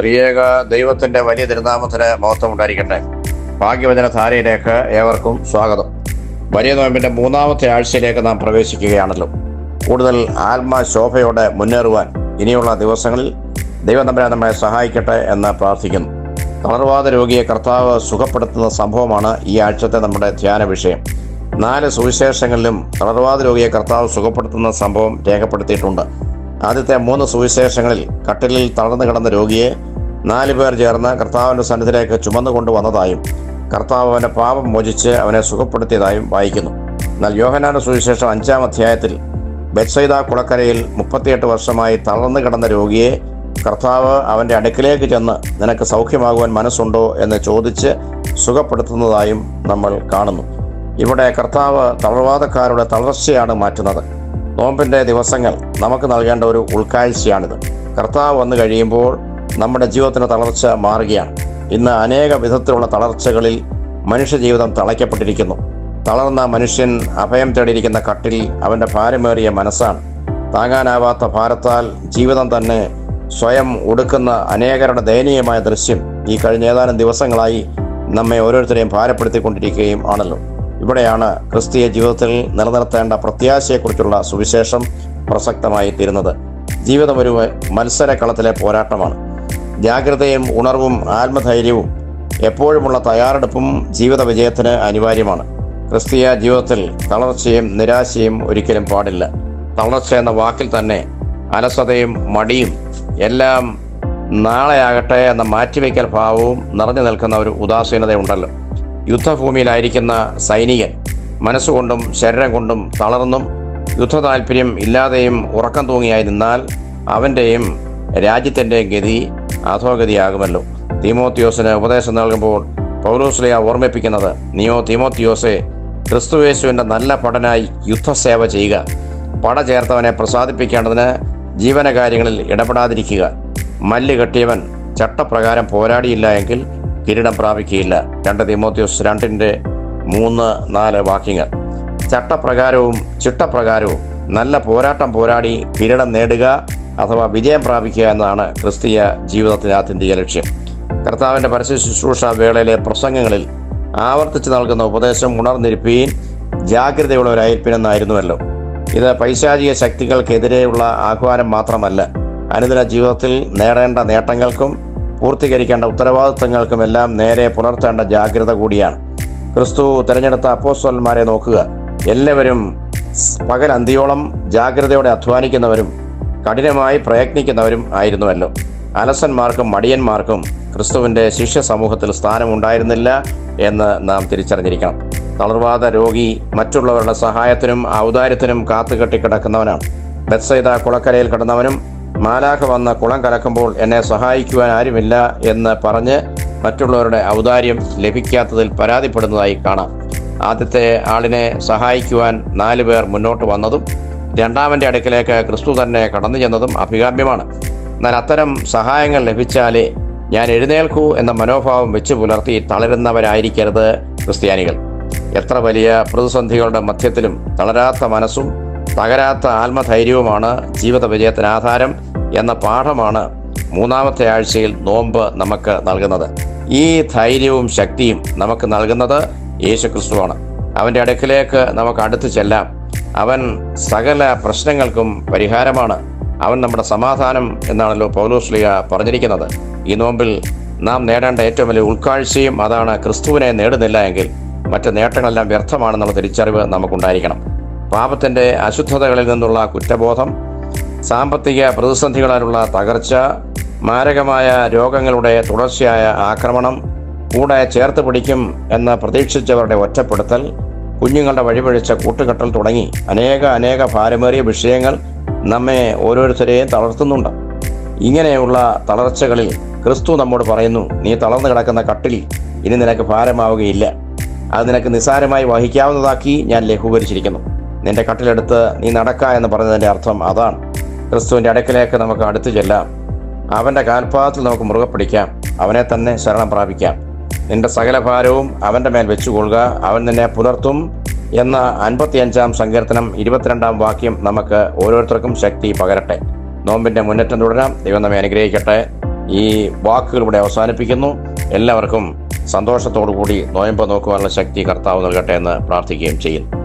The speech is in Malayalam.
ത്രിയേക ദൈവത്തിന്റെ വലിയ തിരുനാമത്തിന് മഹത്വം ഉണ്ടായിരിക്കട്ടെ ഭാഗ്യവചന ധാരയിലേക്ക് ഏവർക്കും സ്വാഗതം. വലിയ നോയമ്പിന്റെ മൂന്നാമത്തെ ആഴ്ചയിലേക്ക് നാം പ്രവേശിക്കുകയാണല്ലോ. കൂടുതൽ ആത്മശോഭയോടെ മുന്നേറുവാൻ ഇനിയുള്ള ദിവസങ്ങളിൽ ദൈവം നമ്മെ നമ്മളെ സഹായിക്കട്ടെ എന്ന് പ്രാർത്ഥിക്കുന്നു. തളർവാദ രോഗിയെ കർത്താവ് സുഖപ്പെടുത്തുന്ന സംഭവമാണ് ഈ ആഴ്ചത്തെ നമ്മുടെ ധ്യാന വിഷയം. നാല് സുവിശേഷങ്ങളിലും തളർവാദ രോഗിയെ കർത്താവ് സുഖപ്പെടുത്തുന്ന സംഭവം രേഖപ്പെടുത്തിയിട്ടുണ്ട്. ആദ്യത്തെ മൂന്ന് സുവിശേഷങ്ങളിൽ കട്ടിലിൽ തളർന്നു കിടന്ന രോഗിയെ നാല് പേർ ചേർന്ന് കർത്താവിന്റെ സന്നിധിയിലേക്ക് ചുമന്നു കൊണ്ടുവന്നതായും കർത്താവ് അവന്റെ പാപം മോചിച്ച് അവനെ സുഖപ്പെടുത്തിയതായും വായിക്കുന്നു. എന്നാൽ യോഹനാന്റെ സുവിശേഷം അഞ്ചാം അധ്യായത്തിൽ ബെത്സൈദ കുളക്കരയിൽ മുപ്പത്തിയെട്ട് വർഷമായി തളർന്നു കിടന്ന രോഗിയെ കർത്താവ് അവന്റെ അടുക്കിലേക്ക് ചെന്ന് നിനക്ക് സൗഖ്യമാകുവാൻ മനസ്സുണ്ടോ എന്ന് ചോദിച്ച് സുഖപ്പെടുത്തുന്നതായും നമ്മൾ കാണുന്നു. ഇവിടെ കർത്താവ് തളർവാദക്കാരുടെ തളർച്ചയാണ് മാറ്റുന്നത്. നോമ്പിന്റെ ദിവസങ്ങൾ നമുക്ക് നൽകേണ്ട ഒരു ഉൾക്കാഴ്ചയാണിത്. കർത്താവ് വന്നു കഴിയുമ്പോൾ നമ്മുടെ ജീവിതത്തിന് തളർച്ച മാറുകയാണ്. ഇന്ന് അനേക വിധത്തിലുള്ള തളർച്ചകളിൽ മനുഷ്യജീവിതം തളയ്ക്കപ്പെട്ടിരിക്കുന്നു. തളർന്ന മനുഷ്യൻ അഭയം തേടിയിരിക്കുന്ന കട്ടിൽ അവന്റെ ഭാരമേറിയ മനസ്സാണ്. താങ്ങാനാവാത്ത ഭാരത്താൽ ജീവിതം തന്നെ സ്വയം ഒടുക്കുന്ന അനേകരുടെ ദയനീയമായ ദൃശ്യം ഈ കഴിഞ്ഞ ഏതാനും ദിവസങ്ങളായി നമ്മെ ഓരോരുത്തരെയും ഭാരപ്പെടുത്തിക്കൊണ്ടിരിക്കുകയും ആണല്ലോ. ഇവിടെയാണ് ക്രിസ്തീയ ജീവിതത്തിൽ നിലനിർത്തേണ്ട പ്രത്യാശയെക്കുറിച്ചുള്ള സുവിശേഷം പ്രസക്തമായി തീരുന്നത് ജീവിതം ഒരു മത്സരക്കളത്തിലെ പോരാട്ടമാണ്. ജാഗ്രതയും ഉണർവും ആത്മധൈര്യവും എപ്പോഴുമുള്ള തയ്യാറെടുപ്പും ജീവിത വിജയത്തിന് അനിവാര്യമാണ്. ക്രിസ്തീയ ജീവിതത്തിൽ തളർച്ചയും നിരാശയും ഒരിക്കലും പാടില്ല. തളർച്ച എന്ന വാക്കിൽ തന്നെ അലസതയും മടിയും എല്ലാം നാളെയാകട്ടെ എന്ന മാറ്റിവെക്കൽ ഭാവവും നിറഞ്ഞു നിൽക്കുന്ന ഒരു ഉദാസീനതയുണ്ടല്ലോ. യുദ്ധഭൂമിയിലായിരിക്കുന്ന സൈനികൻ മനസ്സുകൊണ്ടും ശരീരം കൊണ്ടും തളർന്നും യുദ്ധ താല്പര്യം ഇല്ലാതെയും ഉറക്കം തൂങ്ങിയായി നിന്നാൽ അവന്റെയും രാജ്യത്തിന്റെയും ഗതി അധോഗതിയാകുമല്ലോ തീമോത്തിയോസിന് ഉപദേശം നൽകുമ്പോൾ പൗലോസ്ലിയ ഓർമ്മിപ്പിക്കുന്നത് നിയോ തീമോത്തിയോസെ ക്രിസ്തുവേശുവിന്റെ നല്ല പടനായി യുദ്ധസേവ ചെയ്യുക. പട ചേർത്തവനെ പ്രസാദിപ്പിക്കേണ്ടതിന് ജീവനകാര്യങ്ങളിൽ ഇടപെടാതിരിക്കുക. മല്ല് കെട്ടിയവൻ ചട്ടപ്രകാരം പോരാടിയില്ല എങ്കിൽ കിരീടം പ്രാപിക്കുകയില്ല. രണ്ട് തിമോത്യോസ് രണ്ടിന്റെ മൂന്ന് നാല് വാക്യങ്ങൾ. ചട്ടപ്രകാരവും ചിട്ടപ്രകാരവും നല്ല പോരാട്ടം പോരാടി കിരീടം നേടുക അഥവാ വിജയം പ്രാപിക്കുക എന്നതാണ് ക്രിസ്തീയ ജീവിതത്തിലെ ആത്യന്തിക ലക്ഷ്യം. കർത്താവിന്റെ പരസ്യ ശുശ്രൂഷ വേളയിലെ പ്രസംഗങ്ങളിൽ ആവർത്തിച്ച് നൽകുന്ന ഉപദേശം ഉണർന്നിരിപ്പീൻ ജാഗ്രതയുള്ളവരായിരിപ്പിനെന്നായിരുന്നുവല്ലോ. ഇത് പൈശാചിക ശക്തികൾക്കെതിരെയുള്ള ആഹ്വാനം മാത്രമല്ല അനുദിന ജീവിതത്തിൽ നേടേണ്ട നേട്ടങ്ങൾക്കും പൂർത്തീകരിക്കേണ്ട ഉത്തരവാദിത്തങ്ങൾക്കും എല്ലാം നേരെ പുലർത്തേണ്ട ജാഗ്രത കൂടിയാണ്. ക്രിസ്തു തിരഞ്ഞെടുത്ത അപ്പോസ്തലന്മാരെ നോക്കുക. എല്ലാവരും പകൽ അന്തിയോളം ജാഗ്രതയോടെ അധ്വാനിക്കുന്നവരും കഠിനമായി പ്രയത്നിക്കുന്നവരും ആയിരുന്നുവല്ലോ. അലസന്മാർക്കും മടിയന്മാർക്കും ക്രിസ്തുവിന്റെ ശിഷ്യ സമൂഹത്തിൽ സ്ഥാനമുണ്ടായിരുന്നില്ല എന്ന് നാം തിരിച്ചറിഞ്ഞിരിക്കണം. തളർവാദ രോഗി മറ്റുള്ളവരുടെ സഹായത്തിനും ഔദാര്യത്തിനും കാത്തുകെട്ടി കിടക്കുന്നവനാണ് ബത്സൈത കുളക്കരയിൽ കിടന്നവനും മാലാഖ വന്ന കുളം കലക്കുമ്പോൾ എന്നെ സഹായിക്കുവാൻ ആരുമില്ല എന്ന് പറഞ്ഞ് മറ്റുള്ളവരുടെ ഔദാര്യം ലഭിക്കാത്തതിൽ പരാതിപ്പെടുന്നതായി കാണാം. ആദ്യത്തെ ആളിനെ സഹായിക്കുവാൻ നാല് പേർ മുന്നോട്ട് വന്നതും രണ്ടാമന്റെ അടുക്കിലേക്ക് ക്രിസ്തു തന്നെ കടന്നു ചെന്നതും അഭികാമ്യമാണ്. എന്നാൽ അത്തരം സഹായങ്ങൾ ലഭിച്ചാലേ ഞാൻ എഴുന്നേൽക്കൂ എന്ന മനോഭാവം വെച്ച് പുലർത്തി തളരുന്നവരായിരിക്കരുത് ക്രിസ്ത്യാനികൾ. എത്ര വലിയ പ്രതിസന്ധികളുടെ മധ്യത്തിലും തളരാത്ത മനസ്സും തകരാത്ത ആത്മധൈര്യവുമാണ് ജീവിത വിജയത്തിന് ആധാരം എന്ന പാഠമാണ് മൂന്നാമത്തെ ആഴ്ചയിൽ നോമ്പ് നമുക്ക് നൽകുന്നത്. ഈ ധൈര്യവും ശക്തിയും നമുക്ക് നൽകുന്നത് യേശു ക്രിസ്തുവാണ് അവന്റെ അടുക്കിലേക്ക് നമുക്ക് അടുത്തു ചെല്ലാം. അവൻ സകല പ്രശ്നങ്ങൾക്കും പരിഹാരമാണ്. അവൻ നമ്മുടെ സമാധാനം എന്നാണല്ലോ പൗലോസ്ലിയ പറഞ്ഞിരിക്കുന്നത്. ഈ നോമ്പിൽ നാം നേടേണ്ട ഏറ്റവും വലിയ ഉൾക്കാഴ്ചയും അതാണ് ക്രിസ്തുവിനെ നേടുന്നില്ല എങ്കിൽ. മറ്റ് നേട്ടങ്ങളെല്ലാം വ്യർത്ഥമാണെന്നുള്ള തിരിച്ചറിവ് നമുക്കുണ്ടായിരിക്കണം. പാപത്തിന്റെ അശുദ്ധതകളിൽ നിന്നുള്ള കുറ്റബോധം സാമ്പത്തിക പ്രതിസന്ധികളാലുള്ള തകർച്ച മാരകമായ രോഗങ്ങളുടെ തുടർച്ചയായ ആക്രമണം കൂടെ ചേർത്ത് പിടിക്കും എന്ന് പ്രതീക്ഷിച്ചവരുടെ ഒറ്റപ്പെടുത്തൽ കുഞ്ഞുങ്ങളുടെ വഴിപഴിച്ച കൂട്ടുകെട്ടൽ തുടങ്ങി. അനേക അനേക ഭാരമേറിയ വിഷയങ്ങൾ നമ്മെ ഓരോരുത്തരെയും തളർത്തുന്നുണ്ട്. ഇങ്ങനെയുള്ള തളർച്ചകളിൽ ക്രിസ്തു നമ്മോട് പറയുന്നു നീ തളർന്നു കിടക്കുന്ന കട്ടിൽ ഇനി നിനക്ക് ഭാരമാവുകയില്ല. അത് നിനക്ക് നിസ്സാരമായി വഹിക്കാവുന്നതാക്കി ഞാൻ ലഘൂകരിച്ചിരിക്കുന്നു. നിന്റെ കട്ടിലെടുത്ത് നീ നടക്ക എന്ന് പറഞ്ഞതിന്റെ അർത്ഥം അതാണ്. ക്രിസ്തുവിന്റെ അടുക്കലേക്ക് നമുക്ക് അടുത്തു ചെല്ലാം. അവന്റെ കാൽപാദത്തിൽ നമുക്ക് മുറുകെ പിടിക്കാം. അവനെ തന്നെ ശരണം പ്രാപിക്കാം. നിന്റെ സകല ഭാരവും അവന്റെ മേൽ വെച്ചുകൊള്ളുക. അവൻ നിന്നെ പുലർത്തും എന്ന അൻപത്തിയഞ്ചാം സങ്കീർത്തനം ഇരുപത്തിരണ്ടാം വാക്യം നമുക്ക് ഓരോരുത്തർക്കും ശക്തി പകരട്ടെ. നോമ്പിന്റെ മുന്നേറ്റം തുടരാം. ദൈവം നമ്മെ അനുഗ്രഹിക്കട്ടെ. ഈ വാക്കുകൾ ഇവിടെ അവസാനിപ്പിക്കുന്നു. എല്ലാവർക്കും സന്തോഷത്തോടു കൂടി നോയമ്പ് നോക്കുവാനുള്ള ശക്തി കർത്താവ് നൽകട്ടെ എന്ന് പ്രാർത്ഥിക്കുകയും ചെയ്യുന്നു.